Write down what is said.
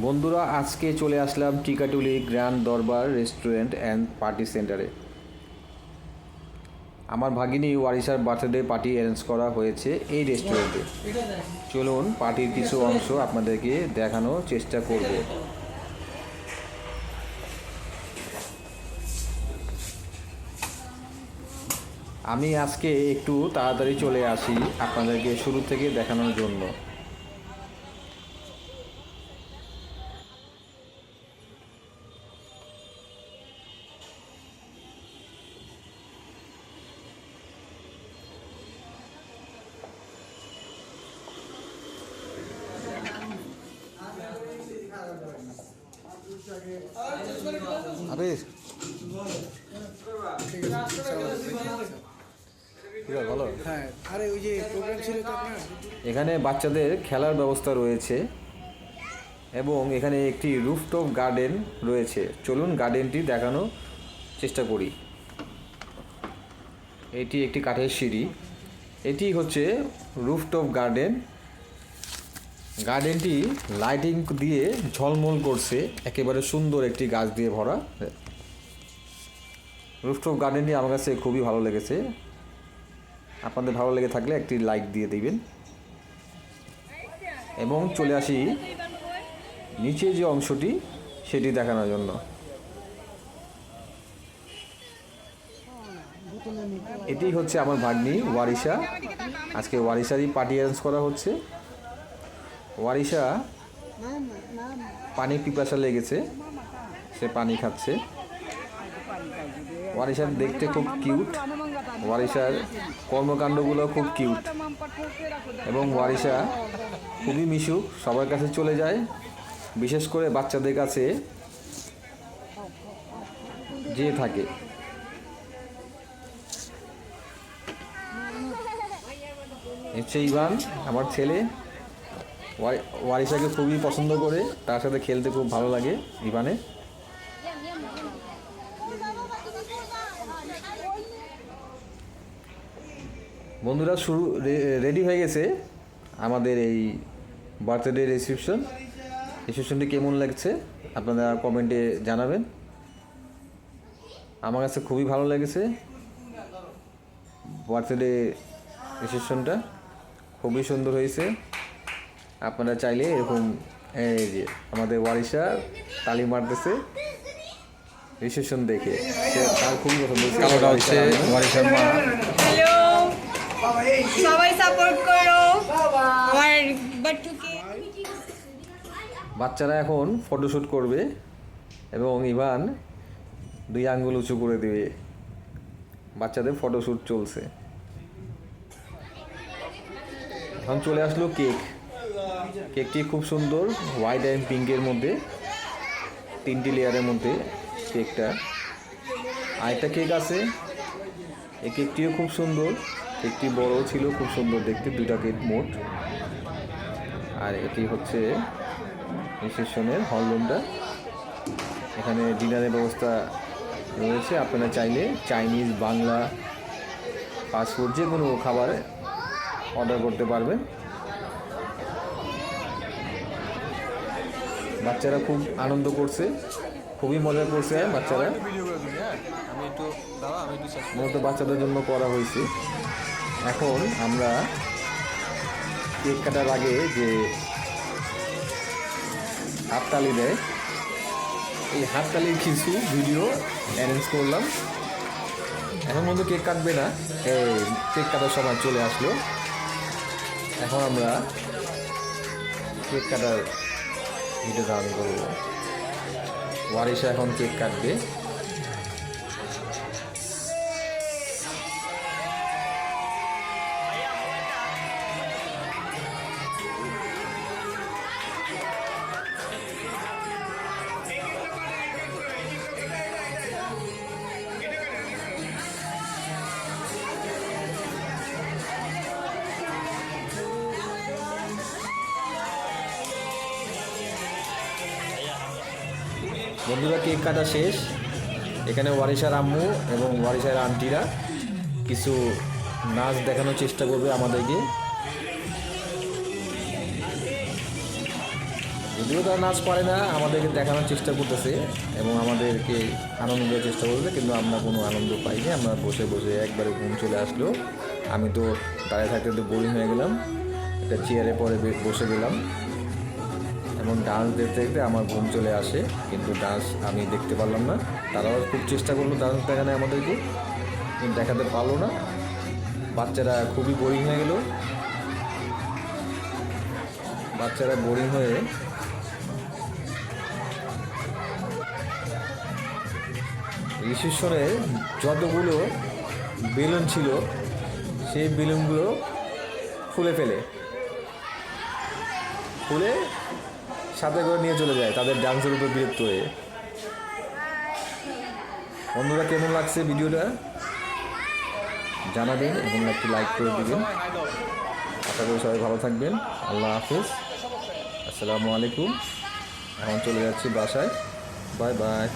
বন্ধুরা, আজকে চলে আসলাম Tikatuli grand Darbar restaurant and party সেন্টারে। আমার ভাগিনী ওয়ারিসার বার্থডে পার্টি অ্যারেঞ্জ করা হয়েছে এই রেস্টুরেন্টে। চলুন পার্টির কিছু অংশ আপনাদেরকে দেখানোর চেষ্টা করব। আমি আজকে একটু তাড়াতাড়ি চলে আসি আপনাদেরকে শুরু থেকে দেখানোর জন্য। আরে। ভালো? হ্যাঁ আরে ওই যে প্রোগ্রাম ছিল তো আপনার? এখানে বাচ্চাদের খেলার ব্যবস্থা রয়েছে এবং এখানে একটি রুফটপ গার্ডেন রয়েছে। চলুন গার্ডেনটি দেখানোর চেষ্টা করি। এটি একটি কাঠের সিঁড়ি। এটি হচ্ছে রুফটপ গার্ডেন গার্ডেনটি লাইটিং দিয়ে ঝলমল করছে, একেবারে সুন্দর একটি গাছ দিয়ে ভরা। রুফটপ গার্ডেনটি আমার কাছে খুবই ভালো লেগেছে। আপনাদের ভালো লেগে থাকলে একটি লাইক দিয়ে দিবেন। এবং চলে আসি নিচে যে অংশটি, সেটি দেখানোর জন্য। এটি হচ্ছে আমার ভাগ্নি ওয়ারিশা। আজকে ওয়ারিশারই পার্টি অ্যারেঞ্জ করা হচ্ছে। ওয়ারিশা পানি পিপাসা লেগেছে। সে পানি খাচ্ছে। ওয়ারিশার দেখতে খুব কিউট ওয়ারিশার কর্মকাণ্ডগুলো খুব কিউট এবং ওয়ারিশা খুবই মিশুক সবার কাছে চলে যায়। বিশেষ করে বাচ্চাদের কাছে যে থাকে। হচ্ছে ইভান আমার ছেলে। ওয়ারি- ওয়ারিশাকে খুবই পছন্দ করে। তার সাথে খেলতে খুব ভালো লাগে ইভানে। বন্ধুরা, শুরু রেডি হয়ে গেছে আমাদের এই বার্থডে রিসেপশন। রিসেপশনটি কেমন লাগছে আপনারা কমেন্টে জানাবেন। আমার কাছে খুবই ভালো লেগেছে বার্থডে রিসেপশনটা। খুবই সুন্দর হয়েছে। আপনারা চাইলে এরকম এই যে আমাদের ওয়ারিশা তালি মারতেছে। রিসেপশন দেখে। সে তার খুবই পছন্দ কালোটা হচ্ছে ওয়ারিশার মা। হ্যালো। সবাই সাপোর্ট করো। আমার বাট্টুকে বাচ্চারা এখন ফটোশ্যুট করবে এবং ইভান দুই আঙ্গুল উঁচু করে দেবে। বাচ্চাদের ফটোশ্যুট চলছে। এখন চলে আসলো কেক। কেকটি খুব সুন্দর হোয়াইট অ্যান্ড পিঙ্কের মধ্যে, তিনটি লেয়ারের মধ্যে কেকটা। আরেকটা কেক আছে, এই কেকটিও খুব সুন্দর, কেকটি বড় ছিল, খুব সুন্দর দেখতে, দুইটা কেক মোট। আর এটি হচ্ছে রিসেপশনের হল রুমটা এখানে ডিনারের ব্যবস্থা রয়েছে, আপনারা চাইলে চাইনিজ বাংলা ফাস্টফুড যে কোনো খাবার অর্ডার করতে পারবেন। বাচ্চারা খুব আনন্দ করছে, খুবই মজা করছে বাচ্চারা। মূলত বাচ্চাদের জন্য করা হয়েছে। এখন আমরা কেক কাটার আগে যে হাততালি দেয়, এই হাততালির কিছু ভিডিও অ্যারেঞ্জ করলাম। এখন মধ্যে কেক কাটবে না, এই কেক কাটার সময় চলে আসলো। এখন আমরা কেক কাটার ভিডিও আমি করব। ওয়ারিশা এখন কেক কাটবে। বন্ধুরা, কেক কাটা শেষ। এখানে ওয়ারিশার আম্মু এবং ওয়ারিশার আন্টিরা কিছু নাচ দেখানোর চেষ্টা করবে আমাদেরকে। যদিও তারা নাচ পারে না, আমাদেরকে দেখানোর চেষ্টা করতেছে এবং আমাদেরকে আনন্দ দেওয়ার চেষ্টা করবে, কিন্তু আমরা কোনো আনন্দ পাইনি। আমরা বসে বসে একবারে ঘুম চলে আসলো। আমি তো দাঁড়িয়ে থাকতে তো বোরিং হয়ে গেলাম। একটা চেয়ারে পরে বসে গেলাম। এবং ডান্স দেখতে দেখতে আমার ঘুম চলে আসে, কিন্তু ডান্স আমি দেখতে পারলাম না। তারাও খুব চেষ্টা করল ডান্স দেখানো আমাদেরকে, কিন্তু দেখাতে পারল না। বাচ্চারা খুবই বোরিং হয়ে গেল। বাচ্চারা বোরিং হয়ে রিসেপশনে যতগুলো বেলুন ছিল, সেই বেলুনগুলো খুলে ফেলে। খুলে সাথে করে নিয়ে চলে যায় তাদের ডান্সের উপর বিরক্ত হয়ে। বন্ধুরা, কেমন লাগছে ভিডিওটা? জানাবেন এবং একটু লাইক করে দিবেন। আশা করি সবাই ভালো থাকবেন। আল্লাহ হাফিজ। আসসালামু আলাইকুম। এখন চলে যাচ্ছি বাসায়। Bye bye.